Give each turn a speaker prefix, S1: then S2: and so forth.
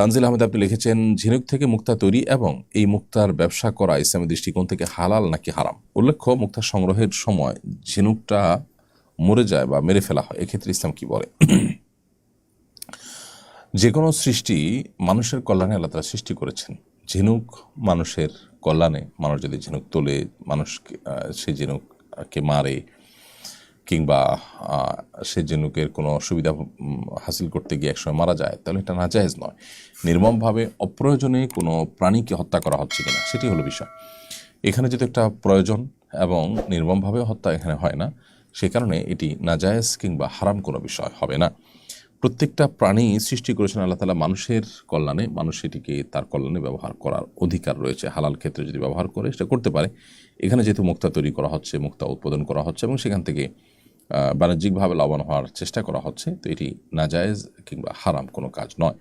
S1: তানজিল আহমেদ, আপনি লিখেছেন, ঝিনুক থেকে মুক্তা তৈরি এবং এই মুক্তার ব্যবসা করা ইসলামী দৃষ্টিকোণ থেকে হালাল নাকি হারাম? উল্লেখ্য, মুক্তা সংগ্রহের সময় ঝিনুকটা মরে যায় বা মেরে ফেলা হয়। এক্ষেত্রে ইসলাম কি বলে? যে কোনো সৃষ্টি মানুষের কল্যাণে আল্লাহ তালা সৃষ্টি করেছেন। ঝিনুক মানুষের কল্যাণে, মানুষ যদি ঝিনুক তোলে, মানুষকে সেই ঝিনুককে মারে কিংবা সে জেনুকের কোনো অসুবিধা হাসিল করতে গিয়ে একসময় মারা যায়, তাহলে এটা নাজায়েজ নয়। নির্মমভাবে অপ্রয়োজনে কোনো প্রাণীকে হত্যা করা হচ্ছে কিনা, সেটি হলো বিষয়। এখানে যেহেতু একটা প্রয়োজন এবং নির্মমভাবে হত্যা এখানে হয় না, সে কারণে এটি নাজায়েজ কিংবা হারাম কোনো বিষয় হবে না। প্রত্যেকটা প্রাণী সৃষ্টি করেছেন আল্লাহ তালা মানুষের কল্যাণে, মানুষ এটিকে তার কল্যাণে ব্যবহার করার অধিকার রয়েছে, হালাল ক্ষেত্রে যদি ব্যবহার করে সেটা করতে পারে। এখানে যেহেতু মুক্তা তৈরি করা হচ্ছে, মুক্তা উৎপাদন করা হচ্ছে এবং সেখান থেকে বাণিজ্যিকভাবে লাভবান হওয়ার চেষ্টা করা হচ্ছে তো এটি নাজায়েজ কিংবা হারাম কোনো কাজ নয়।